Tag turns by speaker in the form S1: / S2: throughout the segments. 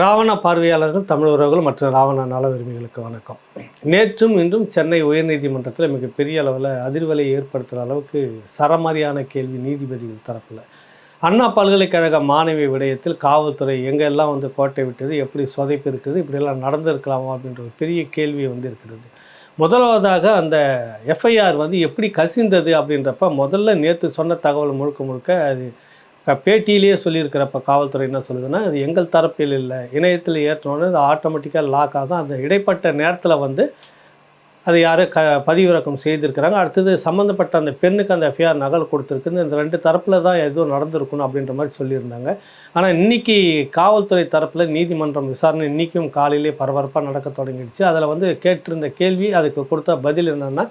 S1: ராவண பார்வையாளர்கள் தமிழ் உறவுகள் மற்றும் ராவண நல விரும்பிகளுக்கு வணக்கம். நேற்றும் இன்றும் சென்னை உயர்நீதிமன்றத்தில் மிகப்பெரிய அளவில் அதிர்வலை ஏற்படுத்துகிற அளவுக்கு சரமாரியான கேள்வி நீதிபதிகள் தரப்பில். அண்ணா பல்கலைக்கழக மாணவி விடயத்தில் காவல்துறை எங்கெல்லாம் வந்து கோட்டை விட்டது எப்படி சொதைப்பு இருக்குது இப்படியெல்லாம் நடந்திருக்கலாமா அப்படின்ற ஒரு பெரிய கேள்வி வந்து இருக்கிறது. முதலாவதாக அந்த எஃப்ஐஆர் வந்து எப்படி கசிந்தது அப்படின்றப்ப முதல்ல நேற்று சொன்ன தகவல் முழுக்க முழுக்க அது பேட்டியிலேயே சொல்லியிருக்கிறப்ப காவல்துறை என்ன சொல்லுதுன்னா அது எங்கள் தரப்பில் இல்லை. இணையத்தில் ஏற்றினோடனே அது ஆட்டோமேட்டிக்காக லாக் ஆகும். அந்த இடைப்பட்ட நேரத்தில் வந்து அது யாரும் க பதிவிறக்கம் செய்திருக்கிறாங்க. அடுத்தது சம்மந்தப்பட்ட அந்த பெண்ணுக்கு அந்த எஃப்ஐஆர் நகல் கொடுத்துருக்குன்னு இந்த ரெண்டு தரப்பில் தான் எதுவும் நடந்திருக்கணும் அப்படின்ற மாதிரி சொல்லியிருந்தாங்க. ஆனால் இன்னைக்கு காவல்துறை தரப்பில் நீதிமன்றம் விசாரணை இன்றைக்கும் காலையிலே பரபரப்பாக நடக்க தொடங்கிடுச்சு. அதில் வந்து கேட்டிருந்த கேள்வி அதுக்கு கொடுத்த பதில் என்னென்னா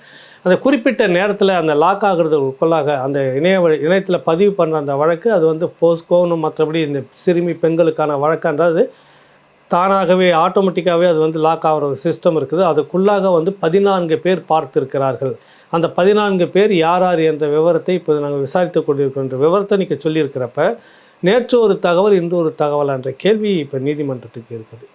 S1: அந்த குறிப்பிட்ட நேரத்தில் அந்த லாக் ஆகிறதுக்குள்ளாக அந்த இணைய இணையத்தில் பதிவு பண்ணுற அந்த வழக்கு அது வந்து போஸ்கோன்னு மற்றபடி இந்த சிறுமி பெண்களுக்கான வழக்கன்றது தானாகவே ஆட்டோமேட்டிக்காகவே அது வந்து லாக் ஆகிற ஒரு சிஸ்டம் இருக்குது. அதுக்குள்ளாக வந்து பதினான்கு பேர் பார்த்திருக்கிறார்கள். அந்த பதினான்கு பேர் யார் யார் என்ற விவரத்தை இப்போ நாங்கள் விசாரித்து கொண்டிருக்கின்ற விவரத்தை நீங்கள் சொல்லியிருக்கிறப்ப நேற்று ஒரு தகவல் இன்று ஒரு தகவல் என்ற கேள்வி இப்போ நீதிமன்றத்துக்கு இருக்குது.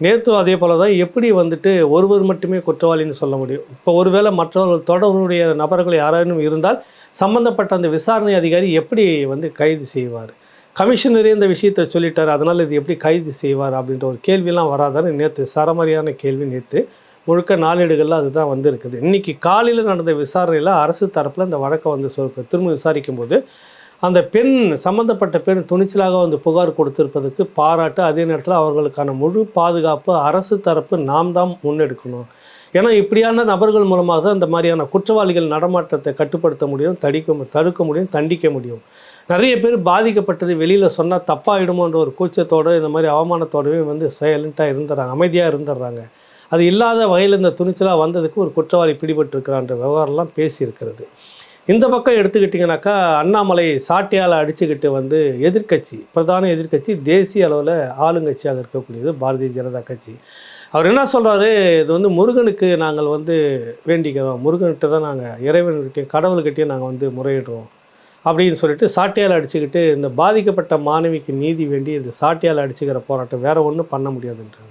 S1: நேற்று அதே போல தான் எப்படி வந்துட்டு ஒருவர் மட்டுமே குற்றவாளின்னு சொல்ல முடியும். இப்போ ஒருவேளை மற்றவர்கள் தொடர்புடைய நபர்கள் யாராலும் இருந்தால் சம்பந்தப்பட்ட அந்த விசாரணை அதிகாரி எப்படி வந்து கைது செய்வார்? கமிஷனரே இந்த விஷயத்தை சொல்லிட்டார். அதனால் இது எப்படி கைது செய்வார் அப்படின்ற ஒரு கேள்வியெல்லாம் வராதான்னு நேற்று சரமாரியான கேள்வி நேற்று முழுக்க நாளேடுகளில் அதுதான் வந்திருக்குது. இன்றைக்கி காலையில் நடந்த விசாரணையில் அரசு தரப்பில் இந்த வழக்கை வந்து சொல் திரும்ப விசாரிக்கும் போது அந்த பெண் சம்மந்தப்பட்ட பெண் துணிச்சலாக வந்து புகார் கொடுத்திருப்பதற்கு பாராட்டு. அதே நேரத்தில் அவர்களுக்கான முழு பாதுகாப்பு அரசு தரப்பு நாம் தான் முன்னெடுக்கணும். ஏன்னா இப்படியான நபர்கள் மூலமாக தான் இந்த மாதிரியான குற்றவாளிகள் நடமாட்டத்தை கட்டுப்படுத்த முடியும் தடிக்க தடுக்க முடியும் தண்டிக்க முடியும். நிறைய பேர் பாதிக்கப்பட்டது வெளியில் சொன்னால் தப்பாகிடுமோன்ற ஒரு கூச்சத்தோடு இந்த மாதிரி அவமானத்தோடவே வந்து சைலண்ட்டாக இருந்துடுறாங்க அமைதியாக இருந்துடுறாங்க அது இல்லாத வகையில் இந்த துணிச்சலாக வந்ததுக்கு ஒரு குற்றவாளி பிடிபட்டிருக்கிறான்ற விவகாரம்லாம் பேசியிருக்கிறது. இந்த பக்கம் எடுத்துக்கிட்டிங்கனாக்கா அண்ணாமலை சாட்டையால் அடிச்சுக்கிட்டு வந்து எதிர்க்கட்சி பிரதான எதிர்க்கட்சி தேசிய அளவில் ஆளுங்கட்சியாக இருக்கக்கூடியது பாரதிய ஜனதா கட்சி. அவர் என்ன சொல்கிறாரு இது வந்து முருகனுக்கு நாங்கள் வந்து வேண்டிக்கிறோம். முருகன்கிட்ட தான் நாங்கள் இறைவன்கிட்டையும் கடவுள்கிட்டையும் நாங்கள் வந்து முறையிடுறோம். அப்படின்னு சொல்லிட்டு சாட்டையால் அடிச்சுக்கிட்டு இந்த பாதிக்கப்பட்ட மாணவிக்கு நீதி வேண்டி இந்த சாட்டையால் அடிச்சுக்கிற போராட்டம் வேறு ஒன்றும் பண்ண முடியாதுன்றது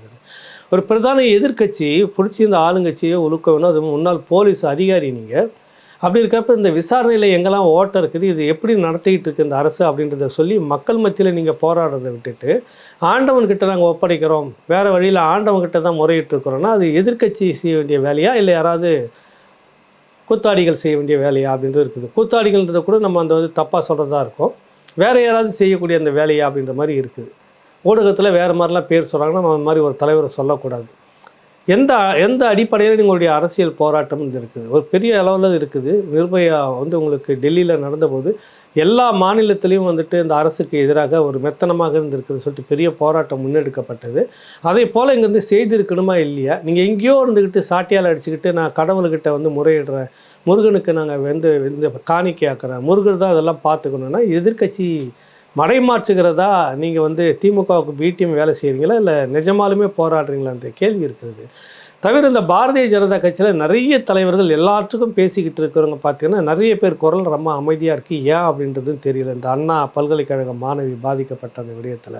S1: ஒரு பிரதான எதிர்க்கட்சி பிடிச்சி இந்த ஆளுங்கட்சியை ஒழுக்க வேணும். அது முன்னாள் போலீஸ் அதிகாரி நீங்கள் அப்படி இருக்கப்ப இந்த விசாரணையில் எங்கெல்லாம் ஓட்டம் இருக்குது இது எப்படி நடத்திக்கிட்டு இருக்கு இந்த அரசு அப்படின்றத சொல்லி மக்கள் மத்தியில் நீங்கள் போராடுறதை விட்டுட்டு ஆண்டவன்கிட்ட நாங்கள் ஒப்படைக்கிறோம். வேறு வழியில் ஆண்டவன்கிட்ட தான் முறையிட்டு இருக்கிறோன்னா அது எதிர்க்கட்சி செய்ய வேண்டிய வேலையா இல்லை யாராவது கூத்தாடிகள் செய்ய வேண்டிய வேலையா அப்படின்றது இருக்குது. கூத்தாடிகள்ன்றத கூட நம்ம அந்த வந்து தப்பாக சொல்கிறதா இருக்கும். வேறு யாராவது செய்யக்கூடிய அந்த வேலையா அப்படின்ற மாதிரி இருக்குது. ஊடகத்தில் வேறு மாதிரிலாம் பேர் சொல்கிறாங்கன்னா நம்ம மாதிரி ஒரு தலைவரை சொல்லக்கூடாது. எந்த எந்த அடிப்படையில் உங்களுடைய அரசியல் போராட்டம் இது இருக்குது? ஒரு பெரிய அளவில் இருக்குது. நிர்பயா வந்து உங்களுக்கு டெல்லியில் நடந்தபோது எல்லா மாநிலத்திலையும் வந்துட்டு இந்த அரசுக்கு எதிராக ஒரு மெத்தனமாக இருந்திருக்குதுன்னு சொல்லிட்டு பெரிய போராட்டம் முன்னெடுக்கப்பட்டது. அதே போல் இங்கேருந்து செய்திருக்கணுமா இல்லையா? நீங்கள் எங்கேயோ இருந்துக்கிட்டு சாட்டியால் அடிச்சுக்கிட்டு நான் கடவுள்கிட்ட வந்து முறையிடுறேன் முருகனுக்கு நாங்கள் வந்து இந்த காணிக்கையாக்குறேன் முருகர் தான் அதெல்லாம் பார்த்துக்கணுன்னா எதிர்க்கட்சி மறைமாற்றுகிறதா நீங்கள் வந்து திமுகவுக்கு பிடிஎம் வேலை செய்கிறீங்களா இல்லை நிஜமாலுமே போராடுறீங்களான்ற கேள்வி இருக்கிறது. தவிர இந்த பாரதிய ஜனதா கட்சியில் நிறைய தலைவர்கள் எல்லாத்துக்கும் பேசிக்கிட்டு இருக்கிறவங்க பார்த்தீங்கன்னா நிறைய பேர் குரல் ரொம்ப அமைதியாக இருக்குது ஏன் அப்படின்றதும் தெரியல. இந்த அண்ணா பல்கலைக்கழக மாணவி பாதிக்கப்பட்ட அந்த விடயத்தில்.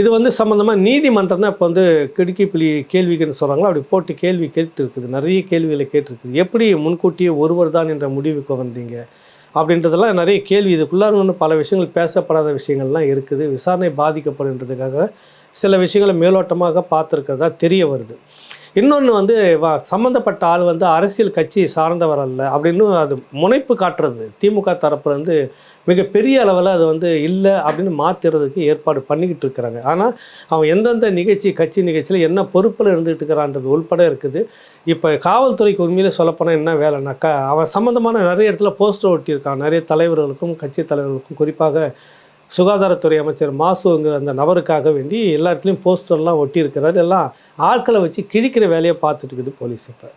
S1: இது வந்து சம்மந்தமாக நீதிமன்றம் தான் இப்போ வந்து கிடுக்கி புலி கேள்விக்குன்னு சொல்கிறாங்களோ அப்படி போட்டு கேள்வி கேட்டுருக்குது. நிறைய கேள்விகளை கேட்டிருக்குது. எப்படி முன்கூட்டியே ஒருவர் தான் என்ற முடிவுக்கு வந்தீங்க? அப்படின்றதெல்லாம் நிறைய கேள்வி. இதுக்குள்ளார இன்னும் பல விஷயங்கள் பேசப்படாத விஷயங்கள்லாம் இருக்குது. விசாரணை பாதிக்கப்படுன்றதுக்காக சில விஷயங்களை மேலோட்டமாக பார்த்துருக்கிறதா தெரிய வருது. இன்னொன்று வந்து சம்மந்தப்பட்ட ஆள் வந்து அரசியல் கட்சி சார்ந்தவர் அல்ல அப்படின்னு அது முனைப்பு காட்டுறது. திமுக தரப்புலேருந்து மிகப்பெரிய அளவில் அது வந்து இல்லை அப்படின்னு மாற்றுறதுக்கு ஏற்பாடு பண்ணிக்கிட்டு இருக்கிறாங்க. ஆனால் அவன் எந்தெந்த நிகழ்ச்சி கட்சி நிகழ்ச்சியில் என்ன பொறுப்பில் இருந்துகிட்டு இருக்கிறான்றது உள்பட இருக்குது. இப்போ காவல்துறைக்கு உண்மையிலே சொல்லப்போனால் என்ன வேலைனாக்கா அவன் சம்மந்தமான நிறைய இடத்துல போஸ்டர் ஒட்டியிருக்கான். நிறைய தலைவர்களுக்கும் கட்சி தலைவர்களுக்கும் குறிப்பாக சுகாதாரத்துறை அமைச்சர் மாசுங்கிற அந்த நபருக்காக வேண்டி எல்லா இடத்துலையும் போஸ்டர்லாம் ஒட்டியிருக்கிறார். எல்லாம் ஆட்களை வச்சு கிழிக்கிற வேலையை பார்த்துட்டு இருக்குது போலீஸ் இப்போ.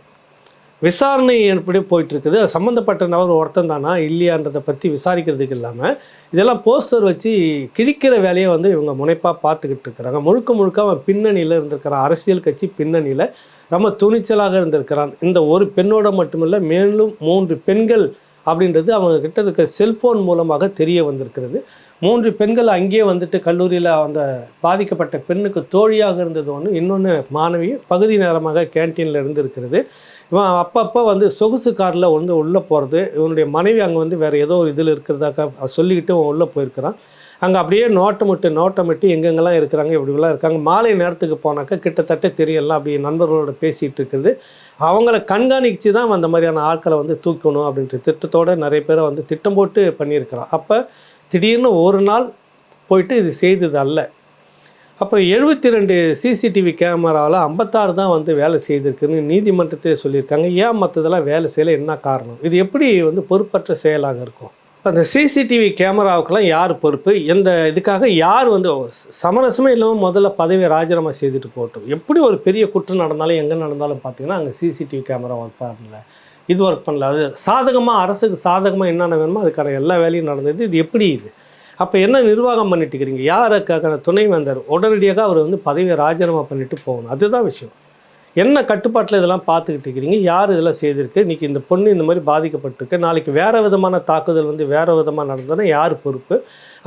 S1: விசாரணை எப்படி போயிட்டுருக்குது? அது சம்மந்தப்பட்ட நபர் ஒருத்தன் தானா? இல்லையான்றதை பற்றி விசாரிக்கிறதுக்கு இல்லாமல் இதெல்லாம் போஸ்டர் வச்சு கிழிக்கிற வேலையை வந்து இவங்க முனைப்பாக பார்த்துக்கிட்டு இருக்கிறாங்க முழுக்க முழுக்க அவன் பின்னணியில் இருந்திருக்கிறான். அரசியல் கட்சி பின்னணியில் ரொம்ப துணிச்சலாக இருந்திருக்கிறான். இந்த ஒரு பெண்ணோட மட்டுமில்லை மேலும் மூன்று பெண்கள் அப்படின்றது அவங்க கிட்ட இருக்க செல்ஃபோன் மூலமாக தெரிய வந்திருக்கிறது. மூன்று பெண்கள் அங்கேயே வந்துட்டு கல்லூரியில் அந்த பாதிக்கப்பட்ட பெண்ணுக்கு தோழியாக இருந்தது ஒன்று இன்னொன்று மாணவி பகுதி நேரமாக கேன்டீனில் இருந்திருக்கிறது. இவன் அப்பப்போ வந்து சொகுசு காரில் வந்து உள்ளே போகிறது இவனுடைய மனைவி அங்கே வந்து வேறு ஏதோ ஒரு இதில் இருக்கிறதாக்க சொல்லிக்கிட்டு அவன் உள்ளே போயிருக்கிறான். அங்கே அப்படியே நோட்டமிட்டு நோட்டமிட்டு எங்கெங்கெல்லாம் இருக்கிறாங்க இப்படிலாம் இருக்காங்க. மாலை நேரத்துக்கு போனாக்கா கிட்டத்தட்ட தெரியலாம் அப்படி நண்பர்களோட பேசிகிட்டு இருக்குது. அவங்கள கண்காணித்து தான் அந்த மாதிரியான ஆட்களை வந்து தூக்கணும் அப்படின்ற திட்டத்தோடு நிறைய பேரை வந்து திட்டம் போட்டு பண்ணியிருக்கிறான். அப்போ திடீர்னு ஒரு நாள் போயிட்டு இது செய்தது அல்ல. அப்புறம் எழுபத்தி ரெண்டு சிசிடிவி கேமராவில் ஐம்பத்தாறு தான் வந்து வேலை செய்திருக்குன்னு நீதிமன்றத்திலே சொல்லியிருக்காங்க. ஏன் மற்றதெல்லாம் வேலை செய்யலை? என்ன காரணம்? இது எப்படி வந்து பொறுப்பற்ற செயலாக இருக்கும்? அந்த சிசிடிவி கேமராவுக்கெல்லாம் யார் பொறுப்பு? எந்த இதுக்காக யார் வந்து சமரசமே இல்லாமல் முதல்ல பதவியை ராஜினாமா செய்துட்டு போட்டோம் எப்படி ஒரு பெரிய குற்றம் நடந்தாலும் எங்கே நடந்தாலும் பார்த்தீங்கன்னா அங்கே சிசிடிவி கேமரா ஒர்க் பண்ணல இது ஒர்க் பண்ணல. அது சாதகமாக அரசுக்கு சாதகமாக என்னென்ன வேணுமோ அதுக்கான எல்லா வேலையும் நடந்தது. இது எப்படி இது? அப்போ என்ன நிர்வாகம் பண்ணிட்டு இருக்கிறீங்க? யாருக்காக துணை வந்தார் உடனடியாக அவர் வந்து பதவியை ராஜினாமா பண்ணிட்டு போகணும். அதுதான் விஷயம். என்ன கட்டுப்பாட்டில் இதெல்லாம் பார்த்துக்கிட்டு இருக்கிறீங்க? யார் இதெல்லாம் செய்திருக்கு? இன்றைக்கி இந்த பொண்ணு இந்த மாதிரி பாதிக்கப்பட்டிருக்கு. நாளைக்கு வேறு விதமான தாக்குதல் வந்து வேறு விதமாக நடந்ததுன்னா யார் பொறுப்பு?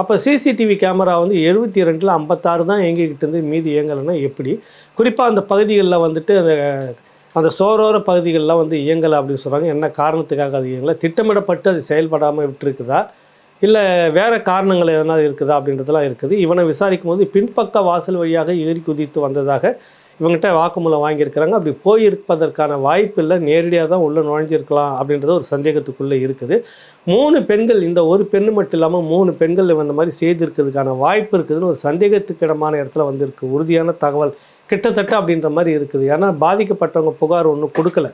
S1: அப்போ சிசிடிவி கேமரா வந்து எழுபத்தி ரெண்டில் ஐம்பத்தாறு தான் இயங்கிக்கிட்டு இருந்து மீதி இயங்கலைன்னா எப்படி? குறிப்பாக அந்த பகுதிகளில் வந்துட்டு அந்த அந்த சோரோர பகுதிகளெலாம் வந்து இயங்கலை அப்படின்னு சொல்கிறாங்க என்ன காரணத்துக்காக அது இயங்கலை? திட்டமிடப்பட்டு அது செயல்படாமல் விட்டுருக்குதா? இல்லை வேறு காரணங்கள் எதனா இருக்குதா அப்படின்றதெல்லாம் இருக்குது. இவனை விசாரிக்கும் போது பின்பக்க வாசல் வழியாக ஏறி குதித்து வந்ததாக இவங்ககிட்ட வாக்குமூலம் வாங்கியிருக்கிறாங்க. அப்படி போயிருப்பதற்கான வாய்ப்பு இல்லை நேரடியாக தான் உள்ளே நுழைஞ்சிருக்கலாம் அப்படின்றது ஒரு சந்தேகத்துக்குள்ளே இருக்குது. மூணு பெண்கள் இந்த ஒரு பெண்ணு மட்டும் இல்லாமல் மூணு பெண்கள் இந்த மாதிரி செய்திருக்கிறதுக்கான வாய்ப்பு இருக்குதுன்னு ஒரு சந்தேகத்துக்கிடமான இடத்துல வந்திருக்கு. உறுதியான தகவல் கிட்டத்தட்ட அப்படின்ற மாதிரி இருக்குது. ஏன்னா பாதிக்கப்பட்டவங்க புகார் ஒன்றும் கொடுக்கல.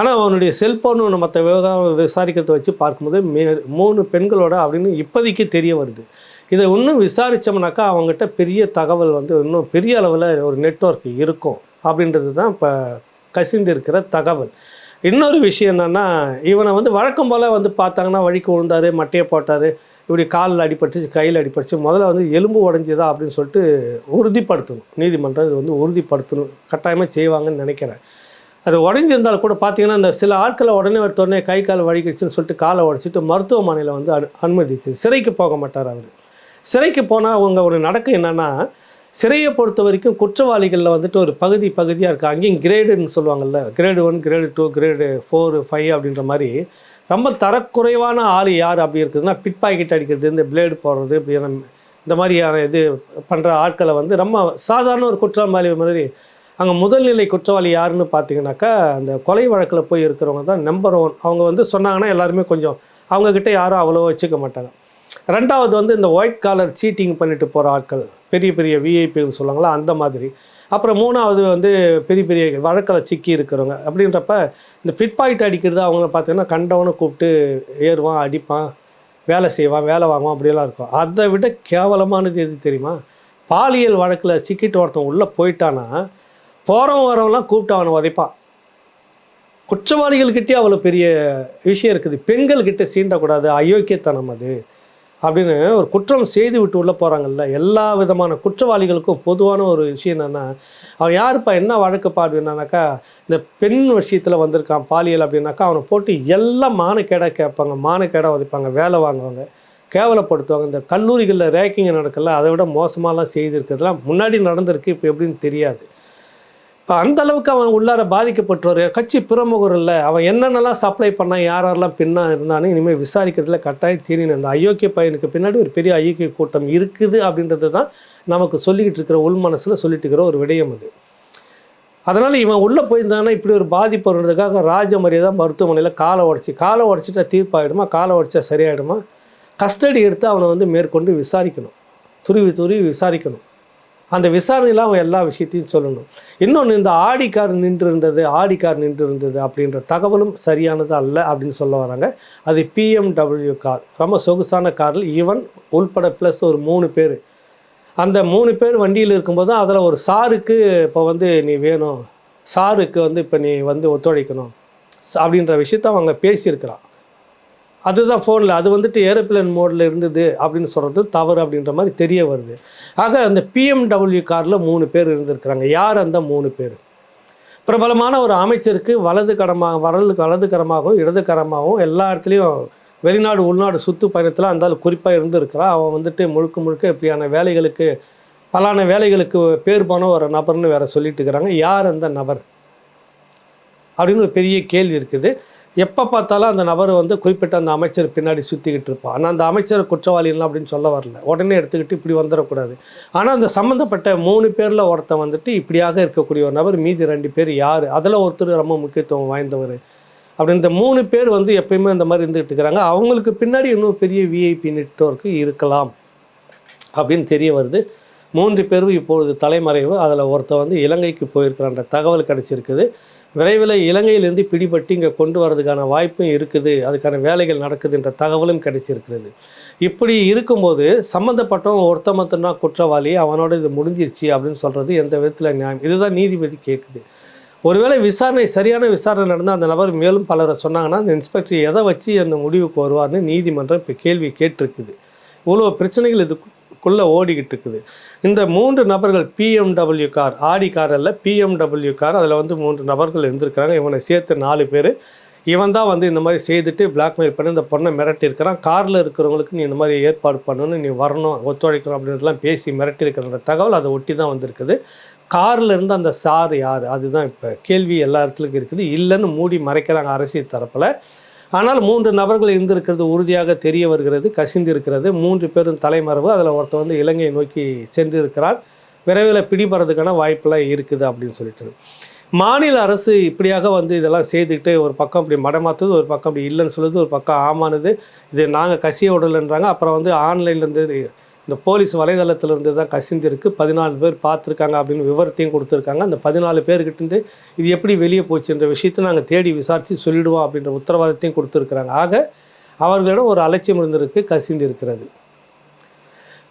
S1: ஆனால் அவனுடைய செல்ஃபோன் ஒன்று மற்ற விவகாரம் விசாரிக்கிறத வச்சு பார்க்கும்போது மே மூணு பெண்களோட அப்படின்னு இப்போதைக்கு தெரிய வருது. இதை இன்னும் விசாரித்தோம்னாக்கா அவங்ககிட்ட பெரிய தகவல் வந்து இன்னும் பெரிய அளவில் ஒரு நெட்ஒர்க் இருக்கும் அப்படின்றது தான் இப்போ கசிந்திருக்கிற தகவல். இன்னொரு விஷயம் என்னென்னா இவனை வந்து வழக்கம் போல் வந்து பார்த்தாங்கன்னா வழிக்கு விழுந்தார் மட்டையை போட்டார் இப்படி காலில் அடிபட்டுச்சு கையில் அடிபட்டுச்சு முதல்ல வந்து எலும்பு உடஞ்சிதா அப்படின்னு சொல்லிட்டு உறுதிப்படுத்தணும். நீதிமன்றம் இது வந்து உறுதிப்படுத்தணும். கட்டாயமாக செய்வாங்கன்னு நினைக்கிறேன். அது உடஞ்சிருந்தால் கூட பார்த்தீங்கன்னா அந்த சில ஆட்களை உடனே உடனே கை கால் வழிகிடுச்சுன்னு சொல்லிட்டு காலை உடச்சிட்டு மருத்துவமனையில் வந்து அனு அனுமதிச்சு சிறைக்கு போக மாட்டார் அவர். சிறைக்கு போனால் அவங்க ஒரு நடக்கும் என்னென்னா சிறையை பொறுத்த வரைக்கும் குற்றவாளிகளில் வந்துட்டு ஒரு பகுதி பகுதியாக இருக்குது அங்கேயும் கிரேடுன்னு சொல்லுவாங்கள்ல grade one grade two grade four five அப்படின்ற மாதிரி ரொம்ப தரக்குறைவான ஆள் யார் அப்படி இருக்குதுன்னா பிட் பாக்கெட் அடிக்கிறது இந்த பிளேடு போடுறது இப்படி இந்த மாதிரியான இது பண்ணுற ஆட்களை வந்து ரொம்ப சாதாரண ஒரு குற்றவாளி மாதிரி அங்கே முதல்நிலை குற்றவாளி யாருன்னு பார்த்தீங்கன்னாக்கா அந்த கொலை வழக்கில் போய் இருக்கிறவங்க தான் நம்பர் ஒன் அவங்க வந்து சொன்னாங்கன்னா எல்லாருமே கொஞ்சம் அவங்கக்கிட்ட யாரும் அவ்வளோ வச்சுக்க மாட்டாங்க. ரெண்டாவது வந்து இந்த ஒயிட் காலர் சீட்டிங் பண்ணிட்டு போகிற ஆட்கள் பெரிய பெரிய விஐபின்னு சொல்லுவாங்களா அந்த மாதிரி. அப்புறம் மூணாவது வந்து பெரிய பெரிய வழக்கில் சிக்கி இருக்கிறவங்க. அப்படின்றப்ப இந்த பிட் பாக்கெட் அடிக்கிறது அவங்கள பார்த்தீங்கன்னா கண்டவனை கூப்பிட்டு ஏறுவான் அடிப்பான் வேலை செய்வான் வேலை வாங்குவான் அப்படியெல்லாம் இருக்கும். அதை விட கேவலமானது எது தெரியுமா? பாலியல் வழக்கில் சிக்கிட்டு ஒருத்தன் உள்ளே போயிட்டானா போகிறவன் வரவெல்லாம் கூப்பிட்டு அவனை உதைப்பான். குற்றவாளிகள்கிட்டே அவ்வளோ பெரிய விஷயம் இருக்குது. பெண்கள்கிட்ட சீண்டக்கூடாது. அயோக்கியத்தனம் அது. அப்படின்னு ஒரு குற்றம் செய்து விட்டு உள்ளே போகிறாங்கல்ல எல்லா விதமான குற்றவாளிகளுக்கும் பொதுவான ஒரு விஷயம் என்னென்னா அவன் யாருப்பா என்ன வழக்குப்பா அப்படின்னாக்கா இந்த பெண் விஷயத்தில் வந்திருக்கான் பாலியல் அப்படின்னாக்கா அவனை போட்டு எல்லாம் மானக்கேடாக கேட்பாங்க மானக்கேடாக உதைப்பாங்க வேலை வாங்குவாங்க கேவலப்படுத்துவாங்க. இந்த கல்லூரிகளில் ரேக்கிங் நடக்கல அதை விட மோசமாலாம் செய்திருக்கிறதுலாம் முன்னாடி நடந்திருக்கு இப்போ எப்படின்னு தெரியாது. அந்த அளவுக்கு அவன் உள்ளார பாதிக்கப்பட்டவர். கட்சி பிரமுகர் இல்லை. அவன் என்னென்னலாம் சப்ளை பண்ணான் யாரெல்லாம் பின்னா இருந்தானு இனிமேல் விசாரிக்கிறதுல கட்டாயம் தீரின் அந்த அயோக்கிய பையனுக்கு பின்னாடி ஒரு பெரிய அயோக்கிய கூட்டம் இருக்குது அப்படின்றது தான் நமக்கு சொல்லிக்கிட்டு இருக்கிற உள் மனசில் சொல்லிட்டு இருக்கிற ஒரு விடயம் அது. அதனால் இவன் உள்ளே போயிருந்தானா இப்படி ஒரு பாதிப்பு வர்றதுக்காக ராஜமரியாதை மருத்துவமனையில் காலை உடச்சி காலை உடச்சிட்டா தீர்ப்பாயிடுமா காலை உடச்சா சரியாயிடுமா? கஸ்டடி எடுத்து அவனை வந்து மேற்கொண்டு விசாரிக்கணும். துருவி துருவி விசாரிக்கணும். அந்த விசாரணையில் அவன் எல்லா விஷயத்தையும் சொல்லணும். இன்னொன்று இந்த ஆடி கார் நின்று இருந்தது ஆடி கார் நின்று இருந்தது அப்படின்ற தகவலும் சரியானது அல்ல அப்படின்னு சொல்ல வராங்க. அது பிஎம்டபிள்யூ கார். ரொம்ப சொகுசான காரில் ஈவன் உள்பட ப்ளஸ் ஒரு மூணு பேர். அந்த மூணு பேர் வண்டியில் இருக்கும்போது அதில் ஒரு சாருக்கு இப்போ வந்து நீ வேணும். சாருக்கு வந்து இப்போ நீ வந்து ஒத்துழைக்கணும். அப்படின்ற விஷயத்த அவங்க பேசியிருக்கிறான். அதுதான் ஃபோனில் அது வந்துட்டு ஏரோப்ளேன் மோடில் இருந்தது அப்படின்னு சொல்கிறது தவறு அப்படின்ற மாதிரி தெரிய வருது. ஆக அந்த பிஎம்டபிள்யூ காரில் மூணு பேர் இருந்திருக்கிறாங்க. யார் அந்த மூணு பேர்? பிரபலமான ஒரு அமைச்சருக்கு வலது கடமாக வலது வலதுகரமாகவும் இடதுகரமாகவும் எல்லா இடத்துலையும் வெளிநாடு உள்நாடு சுற்று பயணத்தில் அந்தாலும் குறிப்பாக இருந்திருக்கிறான். அவன் வந்துட்டு முழுக்க முழுக்க இப்படியான வேலைகளுக்கு பலான வேலைகளுக்கு பேர் போன ஒரு நபர்னு வேற சொல்லிட்டு இருக்கிறாங்க. யார் அந்த நபர்? அப்படின்னு ஒரு பெரிய கேள்வி இருக்குது. எப்போ பார்த்தாலும் அந்த நபர் வந்து குறிப்பிட்ட அந்த அமைச்சர் பின்னாடி சுற்றிக்கிட்டு இருப்பான். ஆனால் அந்த அமைச்சர் குற்றவாளிலாம் அப்படின்னு சொல்ல வரல. உடனே எடுத்துக்கிட்டு இப்படி வந்துடக்கூடாது. ஆனால் அந்த சம்மந்தப்பட்ட மூணு பேரில் ஒருத்தன் வந்துட்டு இப்படியாக இருக்கக்கூடிய ஒரு நபர் மீதி ரெண்டு பேர் யார்? அதில் ஒருத்தர் ரொம்ப முக்கியத்துவம் வாய்ந்தவர். அப்படி இந்த மூணு பேர் வந்து எப்பயுமே இந்த மாதிரி இருந்துகிட்டு இருக்கிறாங்க. அவங்களுக்கு பின்னாடி இன்னும் பெரிய விஐபி நெட்ஒர்க்கு இருக்கலாம் அப்படின்னு தெரிய வருது. மூன்று பேரும் இப்பொழுது தலைமறைவு. அதில் ஒருத்தர் வந்து இலங்கைக்கு போயிருக்கிறான்ற தகவல் கிடச்சிருக்குது. விரைவில் இலங்கையிலேருந்து பிடிபட்டு இங்கே கொண்டு வரதுக்கான வாய்ப்பும் இருக்குது. அதுக்கான வேலைகள் நடக்குதுன்ற தகவலும் கிடைச்சிருக்கிறது. இப்படி இருக்கும்போது சம்மந்தப்பட்டவன் ஒருத்தமத்தனா குற்றவாளி அவனோட இது முடிஞ்சிருச்சு அப்படின்னு சொல்கிறது எந்த விதத்தில் நியாயம்? இதுதான் நீதிபதி கேட்குது ஒருவேளை விசாரணை சரியான விசாரணை நடந்தால் அந்த நபர் மேலும் பலரை சொன்னாங்கன்னா அந்த இன்ஸ்பெக்டர் எதை வச்சு அந்த முடிவுக்கு வருவார்னு நீதிமன்றம் இப்போ கேள்வி கேட்டிருக்குது. இவ்வளோ பிரச்சனைகள் குள்ளே ஓடிக்கிட்டு இருக்குது. இந்த மூன்று நபர்கள் பிஎம்டபிள்யூ கார் ஆடி கார் அல்ல பிஎம்டபிள்யூ கார் அதில் வந்து மூன்று நபர்கள் இருந்திருக்கிறாங்க. இவனை சேர்த்து நாலு பேர். இவன் தான் வந்து இந்த மாதிரி செய்துட்டு பிளாக்மெயில் பண்ணி இந்த பொண்ணை மிரட்டியிருக்கிறான். காரில் இருக்கிறவங்களுக்கு நீ இந்த மாதிரி ஏற்பாடு பண்ணணும் நீ வரணும் ஒத்துழைக்கணும் அப்படின்றதுலாம் பேசி மிரட்டியிருக்கிற தகவல் அதை ஒட்டி தான் வந்திருக்குது. காரில் இருந்து அந்த சார் யார்? அதுதான் இப்போ கேள்வி எல்லா இடத்துலையும் இருக்குது. இல்லைன்னு மூடி மறைக்கிறாங்க அரசியல் தரப்பில். ஆனால் மூன்று நபர்கள் இருந்திருக்கிறது உறுதியாக தெரிய வருகிறது கசிந்து இருக்கிறது. மூன்று பேரும் தலைமறைவு அதில் ஒருத்தர் வந்து இலங்கையை நோக்கி சென்று இருக்கிறார் விரைவில் பிடிபடுறதுக்கான வாய்ப்பெல்லாம் இருக்குது அப்படின்னு சொல்லிட்டு. மாநில அரசு இப்படியாக வந்து இதெல்லாம் செய்துக்கிட்டு ஒரு பக்கம் இப்படி மடமாத்துது ஒரு பக்கம் அப்படி இல்லைன்னு சொல்லுது ஒரு பக்கம் ஆமானது. இது நாங்கள் கசிய விடலைன்றாங்க. அப்புறம் வந்து ஆன்லைன்லேருந்து இந்த போலீஸ் வலைதளத்திலிருந்து தான் கசிந்திருக்கு. பதினாலு பேர் பார்த்துருக்காங்க அப்படின்னு விவரத்தையும் கொடுத்துருக்காங்க. அந்த பதினாலு பேர்கிட்டேருந்து இது எப்படி வெளியே போச்சுன்ற விஷயத்தை நாங்கள் தேடி விசாரித்து சொல்லிடுவோம் அப்படின்ற உத்தரவாதத்தையும் கொடுத்துருக்குறாங்க. ஆக அவர்களிடம் ஒரு அலட்சியம் இருந்திருக்கு கசிந்து இருக்கிறது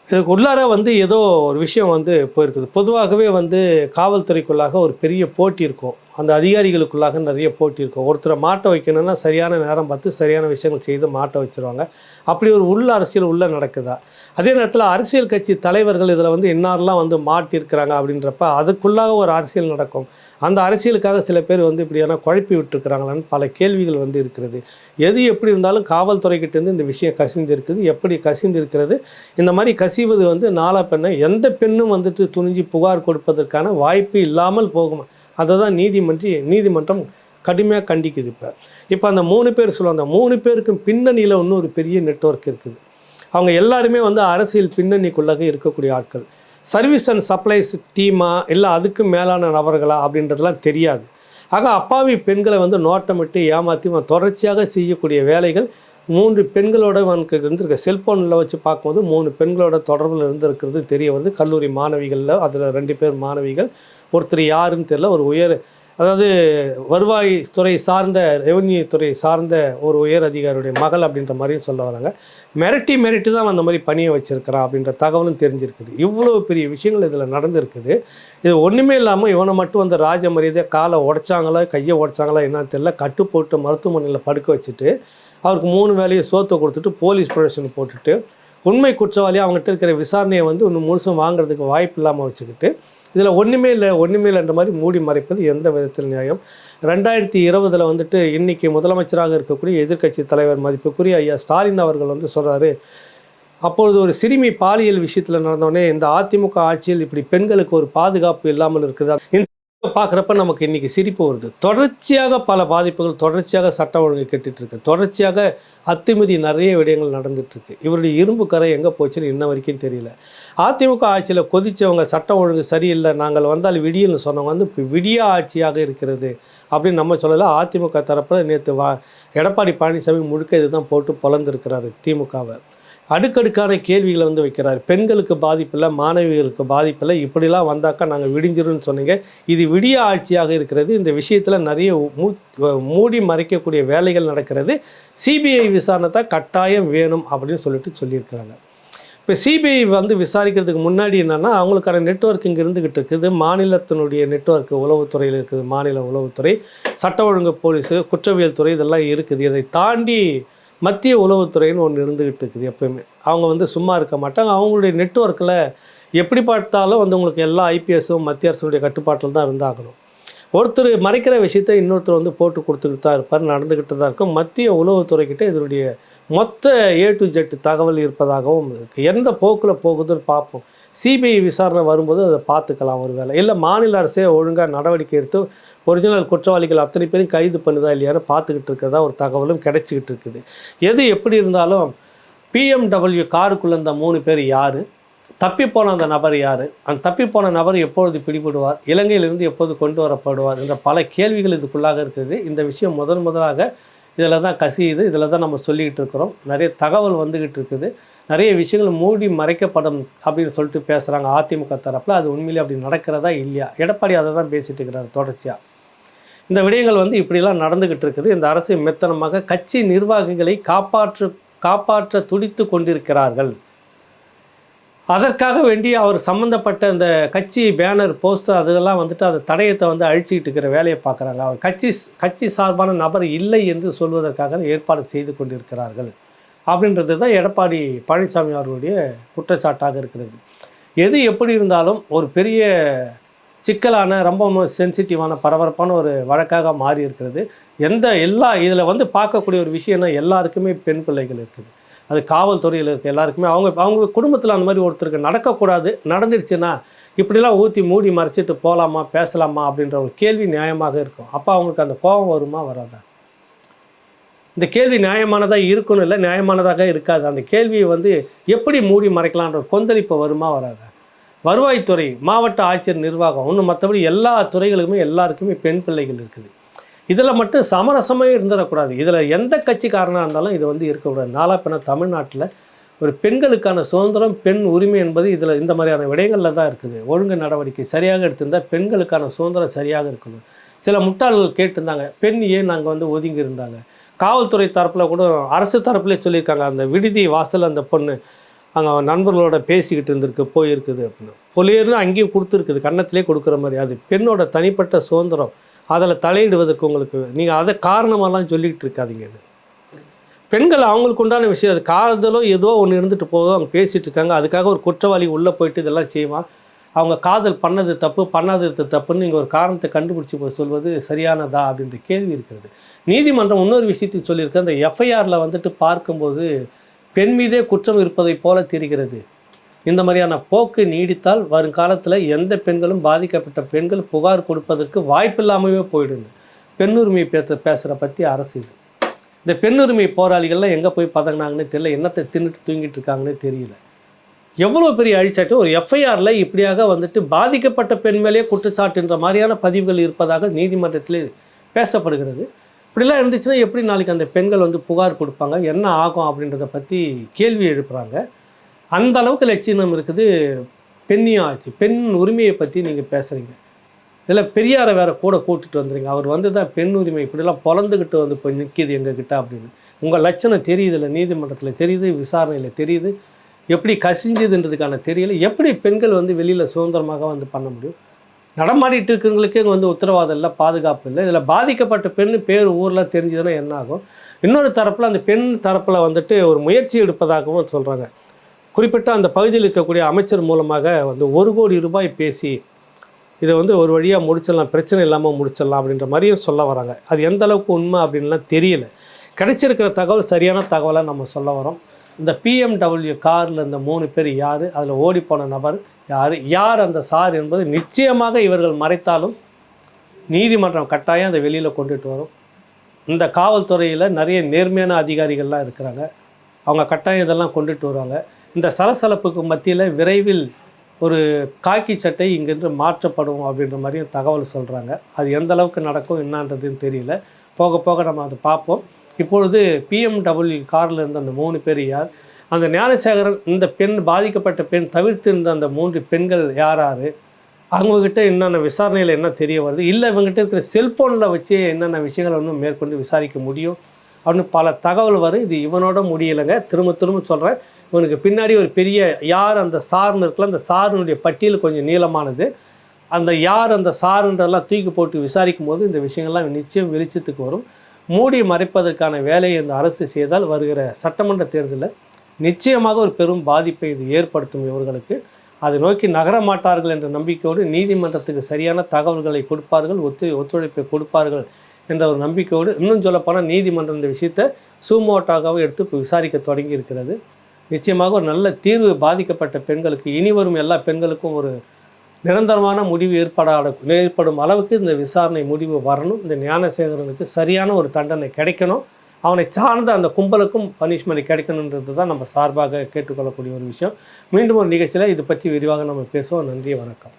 S1: இதுக்கு உள்ளார வந்து ஏதோ ஒரு விஷயம் வந்து போயிருக்குது. பொதுவாகவே வந்து காவல்துறைக்குள்ளாக ஒரு பெரிய போட்டி இருக்கும். அந்த அதிகாரிகளுக்குள்ளாக நிறைய போட்டி இருக்கும். ஒருத்தரை மாட்ட வைக்கணும்னா சரியான நேரம் பார்த்து சரியான விஷயங்கள் செய்து மாட்ட வச்சுருவாங்க. அப்படி ஒரு உள்ள அரசியல் உள்ளே நடக்குதா? அதே நேரத்தில் அரசியல் கட்சி தலைவர்கள் இதில் வந்து இன்னாரெலாம் வந்து மாட்டியிருக்கிறாங்க அப்படின்றப்ப அதுக்குள்ளாக ஒரு அரசியல் நடக்கும். அந்த அரசியலுக்காக சில பேர் வந்து இப்படி ஏன்னா குழப்பி விட்டுருக்குறாங்களான்னு பல கேள்விகள் வந்து இருக்கிறது. எது எப்படி இருந்தாலும் காவல்துறைக்கிட்டேருந்து இந்த விஷயம் கசிந்து இருக்குது எப்படி கசிந்து இருக்கிறது இந்த மாதிரி கசிவது வந்து நாலா பெண்ணை? எந்த பெண்ணும் வந்துட்டு துணிஞ்சு புகார் கொடுப்பதற்கான வாய்ப்பு இல்லாமல் போகும்? அதை தான் நீதிமன்றி நீதிமன்றம் கடுமையாக கண்டிக்குது இப்போ. இப்போ அந்த மூணு பேர் சொல்லுவாங்க. அந்த மூணு பேருக்கும் பின்னணியில் இன்னும் ஒரு பெரிய நெட்வொர்க் இருக்குது. அவங்க எல்லாருமே வந்து அரசியல் பின்னணிக்குள்ளாக இருக்கக்கூடிய ஆட்கள். சர்வீஸ் அண்ட் சப்ளைஸ் டீமா இல்லை அதுக்கு மேலான நபர்களா அப்படின்றதெல்லாம் தெரியாது. ஆக அப்பாவி பெண்களை வந்து நோட்டமிட்டு ஏமாற்றி அவன் தொடர்ச்சியாக செய்யக்கூடிய வேலைகள் மூன்று பெண்களோட அவனுக்கு இருந்திருக்க. செல்ஃபோனில் வச்சு பார்க்கும்போது மூணு பெண்களோட தொடர்பில் இருந்திருக்கிறது தெரிய வந்து. கல்லூரி மாணவிகளில் அதில் ரெண்டு பேர் மாணவிகள். ஒருத்தர் யாருன்னு தெரியல. ஒரு உயர் அதாவது வருவாய் துறை சார்ந்த ரெவன்யூ துறை சார்ந்த ஒரு உயர் அதிகாரியுடைய மகள் அப்படின்ற மாதிரியும் சொல்ல வராங்க. மிரட்டி மிரட்டி தான் அந்த மாதிரி பணியை வச்சுருக்கிறான் அப்படின்ற தகவலும் தெரிஞ்சிருக்குது. இவ்வளோ பெரிய விஷயங்கள் இதில் நடந்திருக்குது. இது ஒன்றுமே இல்லாமல் இவனை மட்டும் வந்து ராஜ மரியாதை காலை உடைச்சாங்களா கையை உடைச்சாங்களா என்னன்னு தெரியல. கட்டு போட்டு மருத்துவமனையில் படுக்க வச்சுட்டு அவருக்கு மூணு வேலையை சோத்தை கொடுத்துட்டு போலீஸ் ப்ரொடக்ஷன் போட்டுட்டு உண்மை குற்றவாளி அவங்ககிட்ட இருக்கிற விசாரணையை வந்து இன்னும் முழுசும் வாங்குறதுக்கு வாய்ப்பு இல்லாமல் வச்சுக்கிட்டு இதில் ஒன்றுமே இல்லை ஒன்றுமே இல்லைன்ற மாதிரி மூடி மறைப்பது எந்த விதத்தில் நியாயம்? ரெண்டாயிரத்தி இருபதில் வந்துட்டு இன்றைக்கி முதலமைச்சராக இருக்கக்கூடிய எதிர்க்கட்சி தலைவர் மதிப்புக்குரிய ஐயா ஸ்டாலின் அவர்கள் வந்து சொல்கிறாரு அப்பொழுது ஒரு சிறுமி பாலியல் விஷயத்தில் நடந்தோடனே இந்த அதிமுக ஆட்சியில் இப்படி பெண்களுக்கு ஒரு பாதுகாப்பு இல்லாமல் இருக்குது? பார்க்குறப்ப நமக்கு இன்றைக்கி சிரிப்பு வருது. தொடர்ச்சியாக பல பாதிப்புகள் தொடர்ச்சியாக சட்ட ஒழுங்கு கெட்டுட்டு இருக்கு. தொடர்ச்சியாக அத்துமீறி நிறைய விடயங்கள் நடந்துட்டு இருக்கு. இவருடைய இரும்பு கரை எங்கே போச்சுன்னு இன்ன வரைக்கும் தெரியல. அதிமுக ஆட்சியில் கொதித்தவங்க சட்டம் ஒழுங்கு சரியில்லை நாங்கள் வந்தால் விடியல்னு சொன்னவங்க வந்து இப்போ விடிய ஆட்சியாக இருக்கிறது அப்படின்னு நம்ம சொல்லலை. அதிமுக தரப்பில் நேற்று வா எடப்பாடி பழனிசாமி முழுக்க இதுதான் போட்டு பொலந்திருக்கிறாரு திமுகவை. அடுக்கடுக்கான கேள்விகளை வந்து வைக்கிறார். பெண்களுக்கு பாதிப்பில்லை மாணவிகளுக்கு பாதிப்பில்லை இப்படிலாம் வந்தாக்கா நாங்கள் விடிஞ்சிரும்னு சொன்னீங்க. இது விடிய ஆட்சியாக இருக்கிறது. இந்த விஷயத்தில் நிறைய மூ மூடி மறைக்கக்கூடிய வேலைகள் நடக்கிறது. சிபிஐ விசாரணை தான் கட்டாயம் வேணும் அப்படின்னு சொல்லிட்டு சொல்லியிருக்கிறாங்க. இப்போ சிபிஐ வந்து விசாரிக்கிறதுக்கு முன்னாடி என்னென்னா அவங்களுக்கான நெட்ஒர்க் இங்கே இருந்துக்கிட்டு இருக்குது. மாநிலத்தினுடைய நெட்வொர்க் உளவுத்துறையில் இருக்குது. மாநில உளவுத்துறை சட்ட ஒழுங்கு போலீஸு குற்றவியல் துறை இதெல்லாம் இருக்குது. இதை தாண்டி மத்திய உளவுத்துறைன்னு ஒன்று இருந்துக்கிட்டு இருக்குது எப்பயுமே. அவங்க வந்து சும்மா இருக்க மாட்டாங்க. அவங்களுடைய நெட்வொர்க்கில் எப்படி பார்த்தாலும் வந்து உங்களுக்கு எல்லா ஐபிஎஸும் மத்திய அரசுடைய கட்டுப்பாட்டில் தான் இருந்தாகணும். ஒருத்தர் மறைக்கிற விஷயத்தை இன்னொருத்தர் வந்து போட்டு கொடுத்துக்கிட்டு தான் இருப்பார். நடந்துக்கிட்டு தான் இருக்கும். மத்திய உளவுத்துறைக்கிட்ட இதனுடைய மொத்த ஏ டு ஜெட் தகவல் இருப்பதாகவும் இருக்குது எந்த போக்கில் போகுதுன்னு பார்ப்போம். சிபிஐ விசாரணை வரும்போது அதை பார்த்துக்கலாம் ஒரு வேலை இல்லை மாநில அரசே ஒழுங்காக நடவடிக்கை எடுத்து ஒரிஜினல் குற்றவாளிகள் அத்தனை பேரும் கைது பண்ணுதா இல்லையான்னு பார்த்துக்கிட்டு இருக்கிறதா ஒரு தகவலும் கிடைச்சிக்கிட்டு இருக்குது. எது எப்படி இருந்தாலும் பிஎம்டபிள்யூ காருக்குள்ளே இருந்த மூணு பேர் யார்? தப்பிப்போன அந்த நபர் யார்? அந்த தப்பிப்போன நபர் எப்பொழுது பிடிபடுவார்? இலங்கையிலிருந்து எப்போது கொண்டு வரப்படுவார்? என்ற பல கேள்விகள் இதுக்குள்ளாக இருக்குது. இந்த விஷயம் முதன் முதலாக இதில் தான் கசியுது. இதில் தான் நம்ம சொல்லிக்கிட்டு இருக்கிறோம். நிறைய தகவல் வந்துக்கிட்டு இருக்குது. நிறைய விஷயங்கள் மூடி மறைக்கப்படும் அப்படின்னு சொல்லிட்டு பேசுகிறாங்க அதிமுக தரப்பில். அது உண்மையிலே அப்படி நடக்கிறதா இல்லையா? எடப்பாடி அதை தான் பேசிகிட்டு இருக்கிறார் தொடர்ச்சியாக இந்த விடயங்கள் வந்து இப்படிலாம் நடந்துக்கிட்டு இருக்குது. இந்த அரசு மெத்தனமாக கட்சி நிர்வாகிகளை காப்பாற்று காப்பாற்ற துடித்து கொண்டிருக்கிறார்கள். அதற்காக வேண்டி அவர் சம்மந்தப்பட்ட இந்த கட்சி பேனர் போஸ்டர் அதெல்லாம் வந்துட்டு அந்த தடயத்தை வந்து அழிச்சிக்கிட்டு இருக்கிற வேலையை பார்க்குறாங்க. அவர் கட்சி கட்சி சார்பான நபர் இல்லை என்று சொல்வதற்காக ஏற்பாடு செய்து கொண்டிருக்கிறார்கள் அப்படின்றது தான் எடப்பாடி பழனிசாமி அவர்களுடைய குற்றச்சாட்டாக இருக்கிறது. எது எப்படி இருந்தாலும் ஒரு பெரிய சிக்கலான ரொம்ப சென்சிட்டிவான பரபரப்பான ஒரு வழக்காக மாறி இருக்கிறது. எந்த எல்லா இதில் வந்து பார்க்கக்கூடிய ஒரு விஷயம்னா எல்லாருக்குமே பெண் பிள்ளைகள் இருக்குது. அது காவல்துறையில் இருக்க எல்லாருக்குமே அவங்க அவங்க குடும்பத்தில் அந்த மாதிரி ஒருத்தருக்கு நடக்கக்கூடாது நடந்துருச்சுன்னா இப்படிலாம் ஊற்றி மூடி மறைச்சிட்டு போகலாமா பேசலாமா அப்படின்ற ஒரு கேள்வி நியாயமாக இருக்கும். அப்போ அவங்களுக்கு அந்த கோபம் வருமா வராதா? இந்த கேள்வி நியாயமானதாக இருக்கணும் இல்லை நியாயமானதாக இருக்காது. அந்த கேள்வியை வந்து எப்படி மூடி மறைக்கலான்ற கொந்தளிப்பு வருமா வராதா? வருவாய்த்துறை மாவட்ட ஆட்சியர் நிர்வாகம் ஒன்று மற்றபடி எல்லா துறைகளுக்குமே எல்லாருக்குமே பெண் பிள்ளைகள் இருக்குது. இதில் மட்டும் சமரசமே இருந்துடக்கூடாது. இதில் எந்த கட்சிக்காரனாக இருந்தாலும் இது வந்து இருக்கக்கூடாது. நாலா பின்ன தமிழ்நாட்டில் ஒரு பெண்களுக்கான சுதந்திரம் பெண் உரிமை என்பது இதில் இந்த மாதிரியான விடயங்களில் தான் இருக்குது. ஒழுங்கு நடவடிக்கை சரியாக எடுத்திருந்தால் பெண்களுக்கான சுதந்திரம் சரியாக இருக்கணும். சில முட்டாள்கள் கேட்டிருந்தாங்க பெண் ஏன் நாங்கள் வந்து ஒதுங்கி இருந்தாங்க? காவல்துறை தரப்பில் கூட அரசு தரப்புலேயே சொல்லியிருக்காங்க அந்த விடுதி வாசல் அந்த பொண்ணு அங்கே நண்பர்களோட பேசிக்கிட்டு இருந்திருக்கு போயிருக்குது அப்படின்னு. பொலியர்னு அங்கேயும் கொடுத்துருக்குது கன்னத்திலே கொடுக்குற மாதிரி. அது பெண்ணோட தனிப்பட்ட சுதந்திரம். அதில் தலையிடுவதற்கு உங்களுக்கு நீங்கள் அதை காரணமாலாம் சொல்லிக்கிட்டு இருக்காதீங்க அது. பெண்கள் அவங்களுக்கு உண்டான விஷயம் அது. காதலோ ஏதோ ஒன்று இருந்துட்டு போதும் அவங்க பேசிகிட்டு இருக்காங்க. அதுக்காக ஒரு குற்றவாளி உள்ளே போயிட்டு இதெல்லாம் செய்வான் அவங்க காதல் பண்ணது தப்பு பண்ணாதது தப்புன்னு நீங்கள் ஒரு காரணத்தை கண்டுபிடிச்சி போய் சொல்வது சரியானதா அப்படின்ற கேள்வி இருக்கிறது. நீதிமன்றம் இன்னொரு விஷயத்தையும் சொல்லியிருக்கு. அந்த எஃப்ஐஆரில் வந்துட்டு பார்க்கும்போது பெண் மீதே குற்றம் இருப்பதைப் போல தெரிகிறது. இந்த மாதிரியான போக்கு நீடித்தால் வருங்காலத்தில் எந்த பெண்களும் பாதிக்கப்பட்ட பெண்கள் புகார் கொடுப்பதற்கு வாய்ப்பில்லாமவே போயிடுங்க. பெண்ணுரிமை பேச பேசுகிற பற்றி அரசு இது இந்த பெண்ணுரிமை போராளிகள்லாம் எங்கே போய் பதங்கினாங்கன்னே தெரியல என்னத்தை தின்னுட்டு தூங்கிட்டு இருக்காங்கன்னே தெரியல. எவ்வளோ பெரிய அழிச்சாட்டு ஒரு எஃப்ஐஆரில் இப்படியாக வந்துட்டு பாதிக்கப்பட்ட பெண் மேலேயே குற்றச்சாட்டுன்ற மாதிரியான பதிவுகள் இருப்பதாக நீதிமன்றத்தில் பேசப்படுகிறது. இப்படிலாம் இருந்துச்சுன்னா எப்படி நாளைக்கு அந்த பெண்கள் வந்து புகார் கொடுப்பாங்க என்ன ஆகும் அப்படின்றத பற்றி கேள்வி எழுப்புகிறாங்க அந்த அளவுக்கு லட்சியம் இருக்குது. பெண்ணியம் ஆச்சு. பெண் உரிமையை பற்றி நீங்கள் பேசுகிறீங்க இதில் பெரியாரை வேற கூட கூட்டிகிட்டு வந்துறீங்க அவர் வந்து தான் பெண் உரிமை? இப்படிலாம் பொழந்துக்கிட்டு வந்து இப்போ நிற்கிது எங்ககிட்ட அப்படின்னு. உங்கள் லட்சணம் தெரியுதுல்ல நீதிமன்றத்தில் தெரியுது விசாரணையில் தெரியுது. எப்படி கசிஞ்சதுன்றதுக்கான தெரியல. எப்படி பெண்கள் வந்து வெளியில் சுதந்திரமாக வந்து பண்ண முடியும்? நடமாடிட்டு இருக்கிறவங்களுக்கே இங்கே வந்து உத்தரவாதம் இல்லை பாதுகாப்பு இல்லை. இதில் பாதிக்கப்பட்ட பெண் பேர் ஊரில் தெரிஞ்சதுன்னா என்ன ஆகும்? இன்னொரு தரப்பில் அந்த பெண் தரப்பில் வந்துட்டு ஒரு முயற்சி எடுப்பதாகவும் சொல்கிறாங்க குறிப்பிட்ட அந்த பகுதியில் இருக்கக்கூடிய அமைச்சர் மூலமாக வந்து ஒரு கோடி ரூபாய் பேசி இதை வந்து ஒரு வழியாக முடிச்சிடலாம் பிரச்சனை இல்லாமல் முடிச்சிடலாம் அப்படின்ற மாதிரியும் சொல்ல வராங்க. அது எந்த அளவுக்கு உண்மை அப்படின்லாம் தெரியல. கிடைச்சிருக்கிற தகவல் சரியான தகவலாக நம்ம சொல்ல வரோம். இந்த பிஎம்டபிள்யூ காரில் இந்த மூணு பேர் யார்? அதில் ஓடிப்போன நபர் யார்? யார் அந்த சார் என்பது நிச்சயமாக இவர்கள் மறைத்தாலும் நீதிமன்றம் கட்டாயம் அதை வெளியில் கொண்டுட்டு வரும். இந்த காவல்துறையில் நிறைய நேர்மையான அதிகாரிகள்லாம் இருக்கிறாங்க. அவங்க கட்டாயம் இதெல்லாம் கொண்டுட்டு வருவாங்க. இந்த சலசலப்புக்கு மத்தியில் விரைவில் ஒரு காக்கி சட்டை இங்கிருந்து மாற்றப்படும் அப்படின்ற மாதிரியும் தகவல் சொல்கிறாங்க அது எந்த அளவுக்கு நடக்கும் என்னன்றதுன்னு தெரியல. போக போக நம்ம அதை பார்ப்போம். இப்பொழுது பிஎம்டபிள்யூ காரில் இருந்த அந்த மூணு பேர் யார்? அந்த ஞானசேகரன் இந்த பெண் பாதிக்கப்பட்ட பெண் தவிர்த்திருந்த அந்த மூன்று பெண்கள் யார் யார்? அவங்கக்கிட்ட என்னென்ன விசாரணையில் என்ன தெரிய வருது? இல்லை இவங்ககிட்ட இருக்கிற செல்ஃபோனில் வச்சு என்னென்ன விஷயங்களை இன்னும் மேற்கொண்டு விசாரிக்க முடியும்? அப்படின்னு பல தகவல் வரும். இது இவனோட முடியலைங்க. திரும்ப திரும்ப சொல்கிறேன் இவனுக்கு பின்னாடி ஒரு பெரிய யார் அந்த சார்னு இருக்குல்ல அந்த சாருனுடைய பட்டியல் கொஞ்சம் நீளமானது. அந்த யார் அந்த சாருன்றதெல்லாம் தூக்கி போட்டு விசாரிக்கும் போது இந்த விஷயங்கள்லாம் நிச்சயம் வெளிச்சத்துக்கு வரும். மூடி மறைப்பதற்கான வேலையை இந்த அரசு செய்தால் வருகிற சட்டமன்ற தேர்தலில் நிச்சயமாக ஒரு பெரும் பாதிப்பை இது ஏற்படுத்தும் இவர்களுக்கு. அதை நோக்கி நகர மாட்டார்கள் என்ற நம்பிக்கையோடு நீதிமன்றத்துக்கு சரியான தகவல்களை கொடுப்பார்கள் ஒத்து ஒத்துழைப்பை கொடுப்பார்கள் என்ற ஒரு நம்பிக்கையோடு இன்னும் சொல்லப்போனால் நீதிமன்றம் இந்த விஷயத்தை சூமோட்டாகவே எடுத்து விசாரிக்க தொடங்கி இருக்கிறது நிச்சயமாக ஒரு நல்ல தீர்வு பாதிக்கப்பட்ட பெண்களுக்கு இனி வரும் எல்லா பெண்களுக்கும் ஒரு நிரந்தரமான முடிவு ஏற்படாத ஏற்படும் அளவுக்கு இந்த விசாரணை முடிவு வரணும். இந்த ஞானசேகரனுக்கு சரியான ஒரு தண்டனை கிடைக்கணும். அவனை சார்ந்த அந்த கும்பலுக்கும் பனிஷ்மெண்ட் கிடைக்கணுன்றது தான் நம்ம சார்பாக கேட்டுக்கொள்ளக்கூடிய ஒரு விஷயம். மீண்டும் ஒரு நிகழ்ச்சியில் இது பற்றி விரிவாக நம்ம பேசுவோம். நன்றி வணக்கம்.